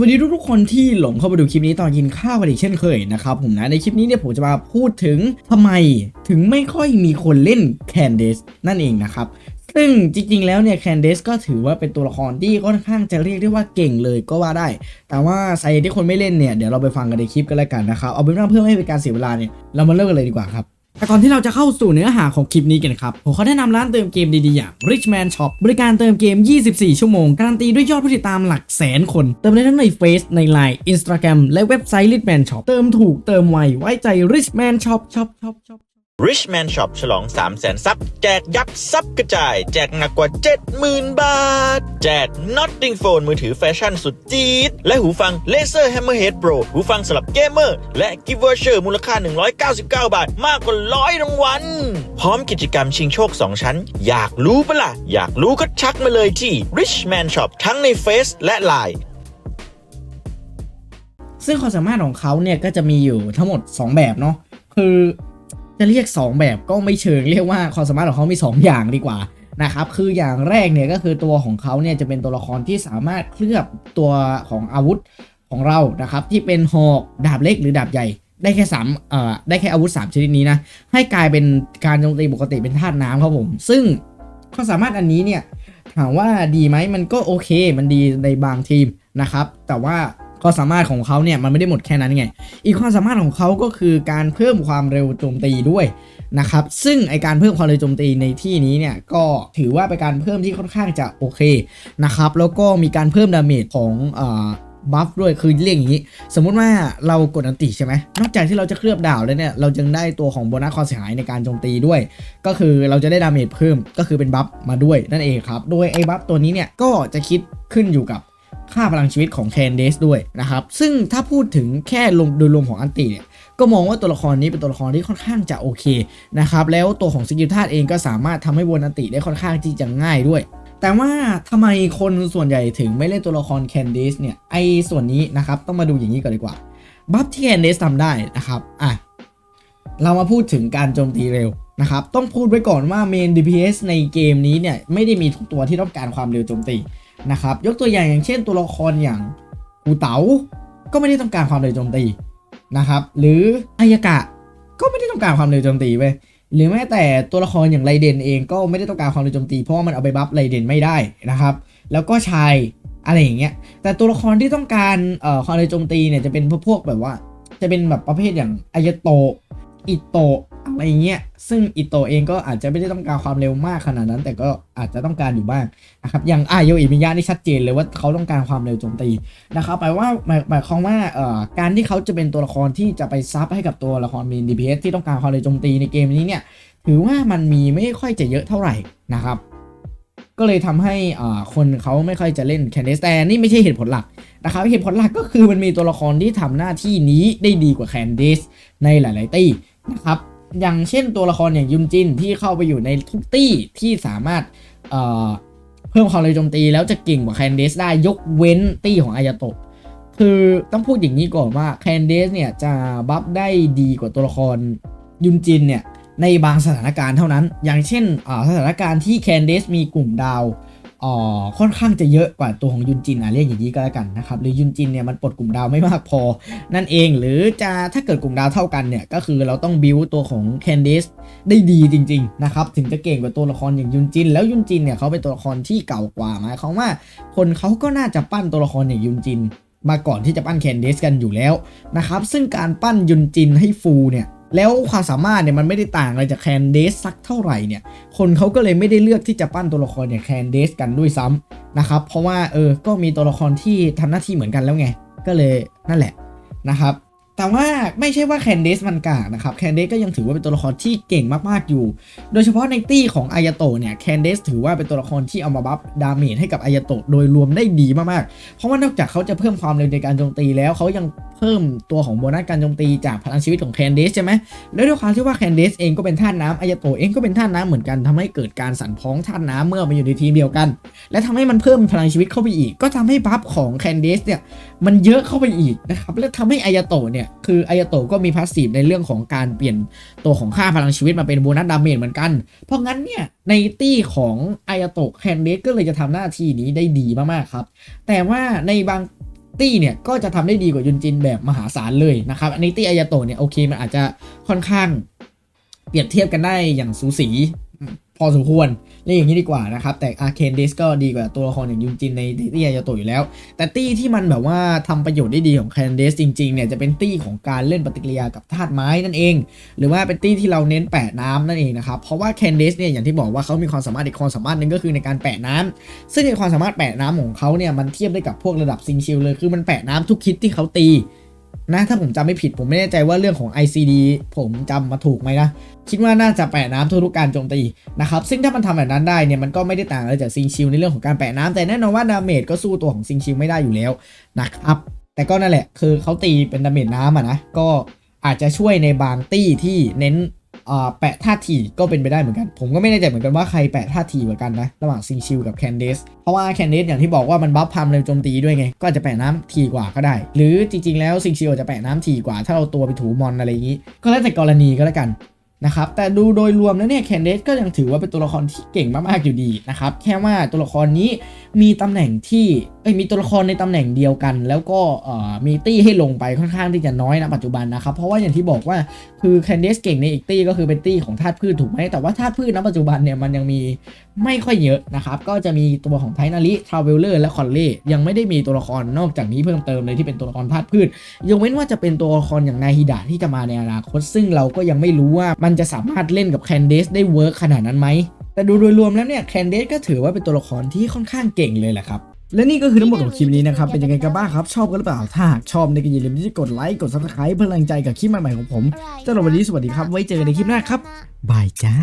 วัสดีทุกๆคนที่หลงเข้ามาดูคลิปนี้ตอนกินข้าวกันอีกเช่นเคยนะครับผมนะในคลิปนี้เนี่ยผมจะมาพูดถึงทำไมถึงไม่ค่อยมีคนเล่นแคนเดสนั่นเองนะครับซึ่งจริงๆ แล้วเนี่ยแคนเดสก็ถือว่าเป็นตัวละครที่ค่อนข้างจะเรียกได้ว่าเก่งเลยก็ว่าได้ แต่ว่าสาเหตุที่คนไม่เล่นเนี่ยเดี๋ยวเราไปฟังกันในคลิปกันแล้วกันนะครับเอาเป็นว่าเพื่อไม่ให้เป็นการเสียเวลาเนี่ยเรามาเริ่มกันเลยดีกว่าครับ แต่ก่อนที่เราจะเข้าสู่เนื้อหาของคลิปนี้กันครับ ผมขอแนะนำร้านเติมเกมดีๆ อย่าง Richman Shop บริการเติมเกม 24 ชั่วโมง การันตีด้วยยอดผู้ติดตามหลักแสนคน เติมได้ทั้งใน Face ใน Line Instagram และเว็บไซต์ Richman Shop เติมถูกเติมไวไว้ใจ Richman Shop Shop Shop Shop Richman Shop ฉลอง 3 0 0แสนซับ แจกยับซับกระจาย แจกหนักกว่า 70,000 บาท แจก Notting Phone มือถือแฟชั่นสุดจี๊ด และหูฟัง Laser Hammerhead Pro หูฟังสำหรับเกมเมอร์ และ Gift Voucher มูลค่า 199 บาท มากกว่าร้อยรางวัล พร้อมกิจกรรมชิงโชค 2 ชั้น อยากรู้ปะล่ะ อยากรู้ก็ชักมาเลยที่ Richman Shop ทั้งใน Face และ Line ซึ่งความสามารถของเขาเนี่ยก็จะมีอยู่ทั้งหมด 2 แบบเนาะคือ จะเรียก 2 แบบก็ไม่เชิงเรียกว่าความสามารถของเขามี 2 อย่างดีกว่านะครับคืออย่างแรกเนี่ยก็คือตัวของเขาเนี่ยจะเป็นตัวละครที่สามารถเคลือบตัวของอาวุธของเรานะครับที่เป็นหอกดาบเล็กหรือดาบใหญ่ได้แค่สามเอ่อได้แค่อาวุธ 3 ชนิดนี้นะให้กลายเป็นการโจมตีปกติเป็นธาตุน้ำครับผม ซึ่งความสามารถอันนี้เนี่ยถามว่าดีไหมมันก็โอเค มันดีในบางทีมนะครับ แต่ว่า ความสามารถของเขาเนี่ยมันไม่ได้หมดแค่นั้นไง อีกความสามารถของเขาก็คือการเพิ่มความเร็วโจมตีด้วยนะครับ ซึ่งไอการเพิ่มความเร็วโจมตีในที่นี้เนี่ยก็ถือว่าเป็นการเพิ่มที่ค่อนข้างจะโอเคนะครับ แล้วก็มีการเพิ่มดาเมจของอ่อบัฟด้วยคือเรียกอย่างนี้ สมมุติว่าเรากดอันติใช่ไหมนอกจากที่เราจะเคลือบดาวแล้วเนี่ย เราจึงได้ตัวของโบนัสความเสียหายในการโจมตีด้วย ก็คือเราจะได้ดาเมจเพิ่มก็คือเป็นบัฟมาด้วยนั่นเองครับ โดยไอ้บัฟตัวนี้เนี่ยก็จะคิดขึ้นอยู่กับ ค่าพลังชีวิตของแคนเดสด้วยนะครับ ซึ่งถ้าพูดถึงแค่ลมโดยรวมของอันติเนี่ยก็มองว่าตัวละครนี้เป็นตัวละครที่ค่อนข้างจะโอเคนะครับแล้วตัวของสกิลธาตุเองก็สามารถทำให้วนอันติได้ค่อนข้างที่จะง่ายด้วย แต่ว่าทำไมคนส่วนใหญ่ถึงไม่เล่นตัวละครแคนเดสเนี่ยไอส่วนนี้นะครับต้องมาดูอย่างนี้ก่อนดีกว่าบัฟที่แคนเดสทำได้นะครับอะเรามาพูดถึงการโจมตีเร็วนะครับ ต้องพูดไว้ก่อนว่าเมน DPS ในเกมนี้เนี่ยไม่ได้มีทุกตัวที่ต้องการความเร็วโจมตี นะครับยกตัวอย่างอย่างเช่นตัวละครอย่างหูเต๋าก็ไม่ได้ต้องการความเร็วโจมตีนะครับ หรืออายากะก็ไม่ได้ต้องการความเร็วโจมตีไปหรือแม้แต่ตัวละครอย่างไรเดนเองก็ไม่ได้ต้องการความเร็วโจมตีเพราะมันเอาไปบัฟไรเดนไม่ได้นะครับ แล้วก็ชายอะไรอย่างเงี้ยแต่ตัวละครที่ต้องการเอ่อความเร็วโจมตีเนี่ยจะเป็นพวกแบบว่า จะเป็นแบบประเภทอย่างอายโตอิโต อะไรเงี้ยซึ่งอิโตเองก็อาจจะไม่ได้ต้องการความเร็วมากขนาดนั้น แต่ก็อาจจะต้องการอยู่บ้างนะครับอย่างอาโยอิมิยะนี่ชัดเจนเลยว่าเขาต้องการความเร็วโจมตีนะครับแปลว่าหมายหมายความว่าเอ่อการที่เขาจะเป็นตัวละครที่จะไปซับให้กับตัวละครเมน DPS ที่ต้องการความเร็วโจมตีในเกมนี้เนี่ยถือว่ามันมีไม่ค่อยจะเยอะเท่าไหร่นะครับก็เลยทำให้อ่าคนเขาไม่ค่อยจะเล่นแคนเดสแต่นี่ไม่ใช่เหตุผลหลักนะครับเหตุผลหลักก็คือมันมีตัวละครที่ทำหน้าที่นี้ได้ดีกว่าแคนเดสในหลาย ๆ ตี้นะครับ อย่างเช่นตัวละครอย่างยุมจินที่เข้าไปอยู่ในทุกตี้ที่สามารถเเพิ่มความเร็วโจมตีแล้วจะเก่งกว่าแคนเดสได้ยกเว้นตี้ของอายาโตะคือต้องพูดอย่างนี้ก่อนว่าแคนเดสเนี่ยจะบัฟได้ดีกว่าตัวละครยุนจินเนี่ยในบางสถานการณ์เท่านั้น อย่างเช่นสถานการณ์ที่แคนเดสมีกลุ่มดาว ออค่อนข้างจะเยอะกว่าตัวของยุนจินอะเรียกอย่างนี้ก็แล้วกันนะครับหรือยุนจินเนี่ยมันปลดกลุ่มดาวไม่มากพอ นั่นเองหรือจะถ้าเกิดกลุ่มดาวเท่ากันเนี่ยก็คือเราต้องบิวตัวของแคนเดสได้ดีจริงๆนะครับถึงจะเก่งกว่าตัวละครอย่างยุนจิน แล้วยุนจินเนี่ยเขาเป็นตัวละครที่เก่ากว่าหมายความว่าคนเขาก็น่าจะปั้นตัวละครอย่างยุนจิน มาก่อนที่จะปั้นแคนเดสกันอยู่แล้วนะครับซึ่งการปั้นยุนจินให้ฟูเนี่ย แล้วความสามารถเนี่ยมันไม่ได้ต่างอะไรจากแคนเดสสักเท่าไหร่เนี่ย คนเขาก็เลยไม่ได้เลือกที่จะปั้นตัวละครอย่างแคนเดสกันด้วยซ้ำนะครับ เพราะว่าเออ ก็มีตัวละครที่ทำหน้าที่เหมือนกันแล้วไง ก็เลยนั่นแหละนะครับ แต่ว่าไม่ใช่ว่าแคนเดสมันกากนะครับแคนเดสก็ยังถือว่าเป็นตัวละครที่เก่งมากๆอยู่ โดยเฉพาะในตี้ของอายาโตเนี่ยแคนเดสถือว่าเป็นตัวละครที่เอามาบัฟดาเมจให้กับอายาโตโดยรวมได้ดีมากๆ เพราะว่านอกจากเขาจะเพิ่มความเร็วในการโจมตีแล้วเขายังเพิ่มตัวของโบนัสการโจมตีจากพลังชีวิตของแคนเดสใช่ไหมแล้วด้วยความที่ว่าแคนเดสเองก็เป็นธาตุน้ำอายาโตเองก็เป็นธาตุน้ำเหมือนกันทำให้เกิดการสั่นพ้องธาตุน้ำเมื่อมาอยู่ในทีมเดียวกัน และทำให้มันเพิ่มพลังชีวิตเข้าไปอีก ก็ทำให้บัฟของแคนเดสเนี่ยมันเยอะเข้าไปอีกนะครับและทำให้อายาโตะเนี่ยคืออายาโตะก็มีพาสซีฟในเรื่องของการเปลี่ยนตัวของค่าพลังชีวิตมาเป็นโบนัสดาเมจเหมือนกัน เพราะงั้นเนี่ยในตี้ของอายาโตะแคนเดสก็เลยจะทำหน้าที่นี้ได้ดีมากๆครับ แต่ว่าในบางตี้เนี่ยก็จะทำได้ดีกว่ายุนจินแบบมหาศาลเลยนะครับอันนี้ตี้อายาโตะเนี่ยโอเคมันอาจจะค่อนข้างเปรียบเทียบกันได้อย่างสูสี พอสมควรเรียกอย่างนี้ดีกว่านะครับ แต่อาร์เคนเดสก็ดีกว่าตัวละครอย่างยุนจินในตี้ยาโตอยู่แล้ว แต่ตี้ที่มันแบบว่าทำประโยชน์ได้ดีของแคนเดสจริงๆเนี่ยจะเป็นตี้ของการเล่นปฏิกิริยากับธาตุไม้นั่นเอง หรือว่าเป็นตี้ที่เราเน้นแปะน้ำนั่นเองนะครับ เพราะว่าแคนเดสเนี่ยอย่างที่บอกว่าเขามีความสามารถอีกความสามารถหนึ่งก็คือในการแปะน้ำซึ่งในความสามารถแปะน้ำของเขาเนี่ยมันเทียบได้กับพวกระดับซิงชิลเลยคือมันแปะน้ำทุกคิดที่เขาตี นะถ้าผมจำไม่ผิดผมไม่แน่ใจว่าเรื่องของ ICD ผมจำมาถูกไหมนะ คิดว่าน่าจะแปะน้ำทุกการโจมตีนะครับ ซึ่งถ้ามันทำแบบนั้นได้เนี่ยมันก็ไม่ได้ต่างอะไรจากซิงชิลในเรื่องของการแปะน้ำแต่แน่นอนว่าดาเมจก็สู้ตัวของซิงชิลไม่ได้อยู่แล้วนะครับ แต่ก็นั่นแหละคือเขาตีเป็นดาเมจน้ำอะนะก็อาจจะช่วยในบางตี้ที่เน้น แปะท่าทีก็เป็นไปได้เหมือนกัน ผมก็ไม่แน่ใจเหมือนกันว่าใครแปะท่าทีเหมือนกันนะ ระหว่างซิงชิลกับแคนเดสเพราะว่าแคนเดสอย่างที่บอกว่ามันบัฟพามเร็วโจมตีด้วยไง ก็อาจจะแปะน้ำทีกว่าก็ได้ หรือจริงๆแล้วซิงชิลจะแปะน้ำทีกว่า ถ้าเราตัวไปถูมอนอะไรอย่างนี้ ก็แล้วแต่กรณีก็แล้วกัน นะครับแต่ดูโดยรวมแล้วเนี่ยแคนเดสก็ยังถือว่าเป็นตัวละครที่เก่งมากๆอยู่ดีนะครับแค่ว่าตัวละครนี้มีตำแหน่งที่เอ้ยมีตัวละครในตำแหน่งเดียวกัน แล้วก็เอ่อมีตี้ให้ลงไปค่อนข้างที่จะน้อยนะปัจจุบันนะครับเพราะว่าอย่างที่บอกว่าคือแคนเดสเก่งในอีกตี้ก็คือเป็นตี้ของธาตุพืชถูกไหมแต่ว่าธาตุพืชณปัจจุบันเนี่ยมันยังมี ไม่ค่อยเยอะนะครับ ก็จะมีตัวของไทนาริทราเวลเลอร์และคอนเล่ยังไม่ได้มีตัวละครนอกจากนี้เพิ่มเติมเลยที่เป็นตัวละครธาตุพืชยกเว้นว่าจะเป็นตัวละครอย่างนาฮิดะที่จะมาในอนาคต ซึ่งเราก็ยังไม่รู้ว่ามันจะสามารถเล่นกับแคนเดสได้เวิร์กขนาดนั้นไหมแต่ดูโดยรวมแล้วเนี่ยแคนเดสก็ถือว่าเป็นตัวละครที่ค่อนข้างเก่งเลยแหละครับ และนี่ก็คือทั้งหมดของคลิปนี้นะครับ เป็นยังไงกันบ้างครับ ชอบกันหรือเปล่า ถ้าหากชอบเนี่ยก็อย่าลืมที่จะกดไลค์ กด subscribe เพื่อแรงใจกับคลิปใหม่ๆของผมสำหรับวันนี้สวัสดีครับ ไว้เจอกันในคลิปหน้าครับ บายจ้า